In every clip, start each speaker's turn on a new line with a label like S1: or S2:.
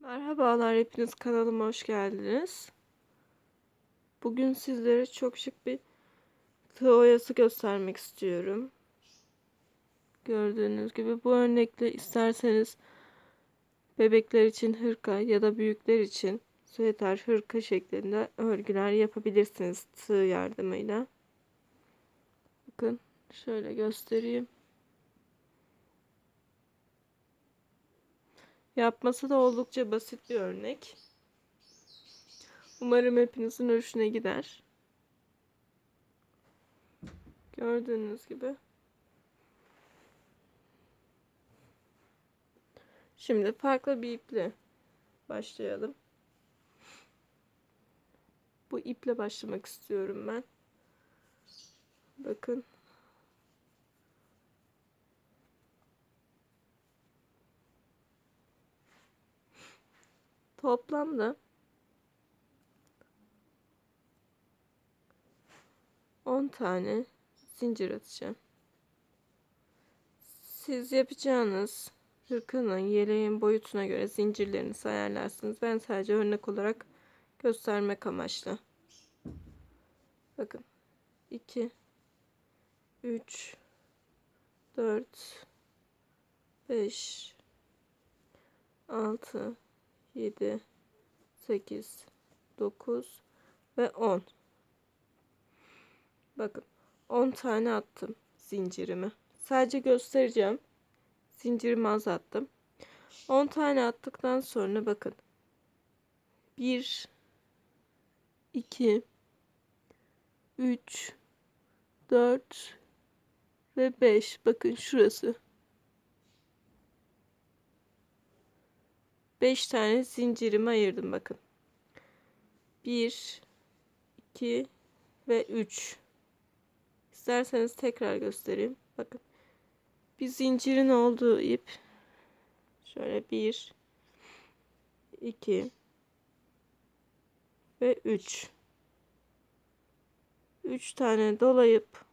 S1: Merhabalar, hepiniz kanalıma hoş geldiniz. Bugün sizlere çok şık bir tığ oyası göstermek istiyorum. Gördüğünüz gibi bu örnekle isterseniz bebekler için hırka ya da büyükler için süeter hırka şeklinde örgüler yapabilirsiniz tığ yardımıyla. Bakın şöyle göstereyim. Yapması da oldukça basit bir örnek. Umarım hepinizin hoşuna gider. Gördüğünüz gibi. Şimdi farklı bir iple başlayalım. Bu iple başlamak istiyorum ben. Bakın. Toplamda 10 tane zincir atacağım. Siz yapacağınız hırkanın yeleğin boyutuna göre zincirlerini ayarlarsınız. Ben sadece örnek olarak göstermek amaçlı. Bakın 2 3 4 5 6 7 8 9 ve 10 bakın 10 tane attım zincirimi. Sadece göstereceğim. Zincirimi az attım 10 tane attıktan sonra bakın. 1 2 3 4 ve 5 bakın şurası 5 tane zincirimi ayırdım bakın. 1 2 ve 3 İsterseniz tekrar göstereyim. Bakın. Bir zincirin olduğu ip şöyle 1 2 ve 3 3 tane dolayıp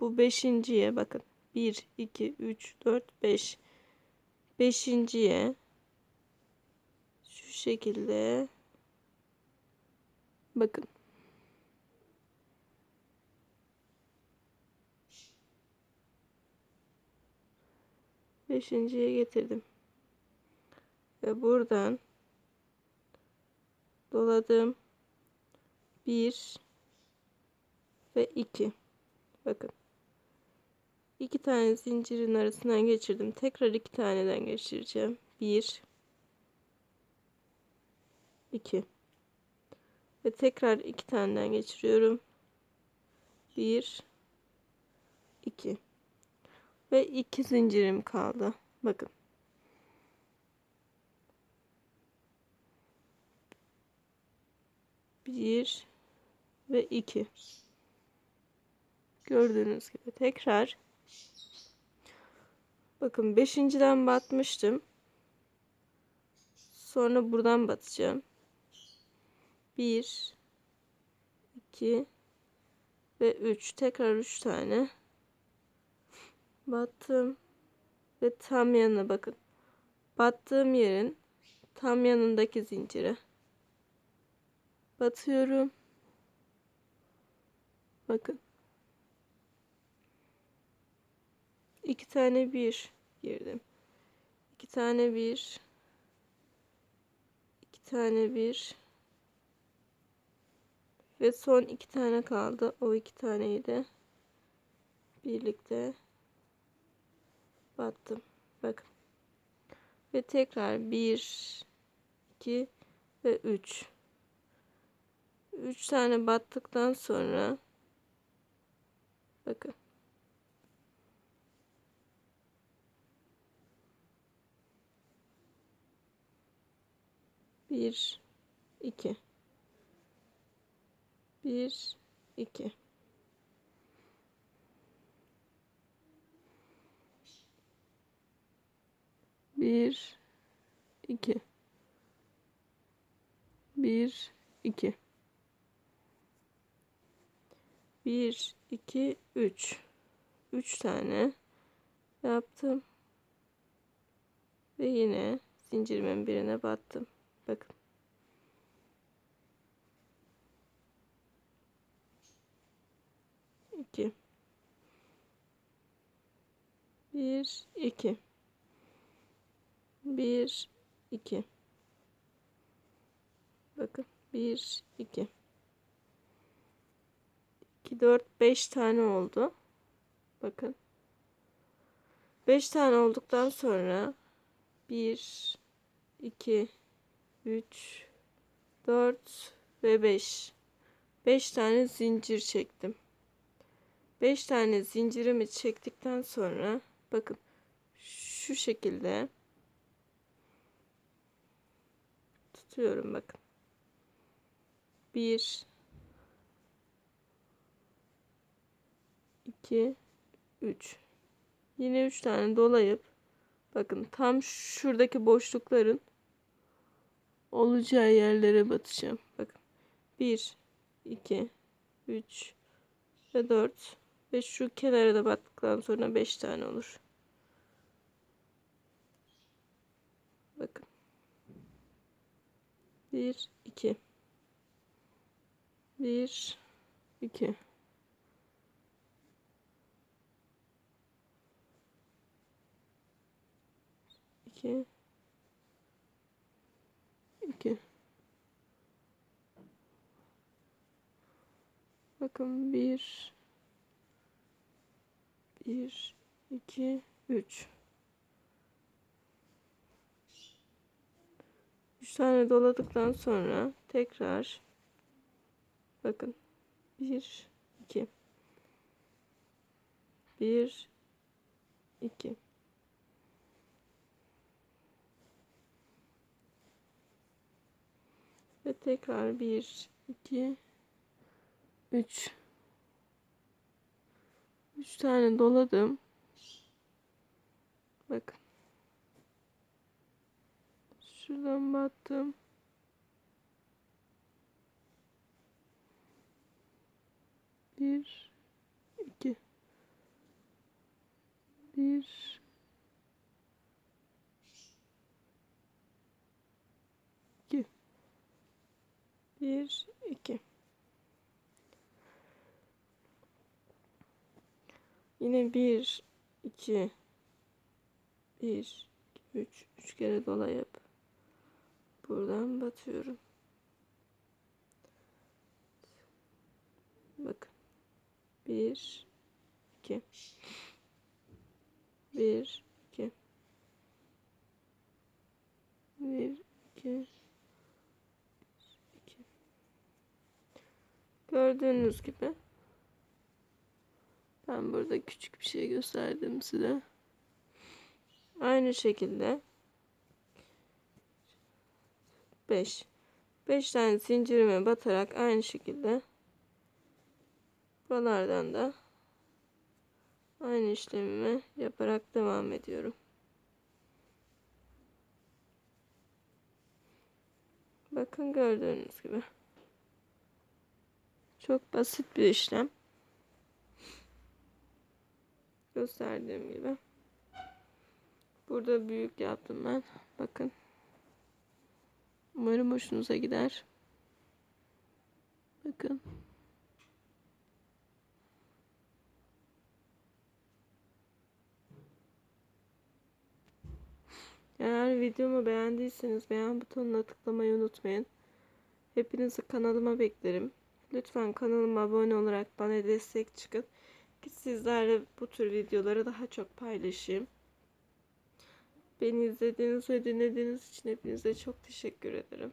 S1: bu beşinciye bakın 1 2 3 4 5 beşinciye şekilde. Bakın. Beşinciye getirdim. Ve buradan doladım. Bir ve iki. Bakın. İki tane zincirin arasından geçirdim. Tekrar iki taneden geçireceğim. Bir 2 ve tekrar iki taneden geçiriyorum. 1 2 ve iki zincirim kaldı. Bakın. Bir ve iki. Gördüğünüz gibi tekrar. Bakın beşinciden batmıştım. Sonra buradan batacağım 1 2 ve 3 tekrar 3 tane. Battım ve tam yanına bakın. Battığım yerin tam yanındaki zincire batıyorum. Bakın. İki tane bir girdim. İki tane bir. İki tane bir ve son iki tane kaldı. O iki taneyi de birlikte battım. Bakın. Ve tekrar 1, 2 ve 3. 3 tane battıktan sonra bakın. Bir, iki. 1 2 1 2 1 2 1 2 3 3 tane yaptım. Ve yine zincirimin birine battım. Bakın. 1 2 1 2 Bakın 1 2 2 4 5 tane oldu. Bakın. 5 tane olduktan sonra 1 2 3 4 ve 5 5 tane zincir çektim. 5 tane zincirimi çektikten sonra bakın şu şekilde tutuyorum bakın. 1 2 3 Yine 3 tane dolayıp bakın tam şuradaki boşlukların olacağı yerlere batacağım. Bakın 1 2 3 ve 4 ve şu kenara da battıktan sonra 5 tane olur. Bakın. 1 2 1 2 2 2 Bakın 1 1 2 3 3 tane doladıktan sonra tekrar bakın 1 2 1 2 Ve tekrar 1, 2, 3. 3 tane doladım. Bakın. Şuradan battım. Bir, iki, bir, iki. Bir, iki. Yine bir, iki, bir, iki, üç, üç kere dolayıp buradan batıyorum. Bakın. Bir, iki. Bir, iki. Bir, iki. Gördüğünüz gibi ben burada küçük bir şey gösterdim size. Aynı şekilde 5 5 tane zincirime batarak aynı şekilde buralardan da aynı işlemimi yaparak devam ediyorum. Bakın gördüğünüz gibi. Çok basit bir işlem. Gösterdiğim gibi. Burada büyük yaptım ben. Bakın. Umarım hoşunuza gider. Bakın. Eğer videomu beğendiyseniz beğen butonuna tıklamayı unutmayın. Hepinizi kanalıma beklerim. Lütfen kanalıma abone olarak bana destek çıkın. Sizlerle bu tür videoları daha çok paylaşayım. Beni izlediğiniz ve dinlediğiniz için hepinize çok teşekkür ederim.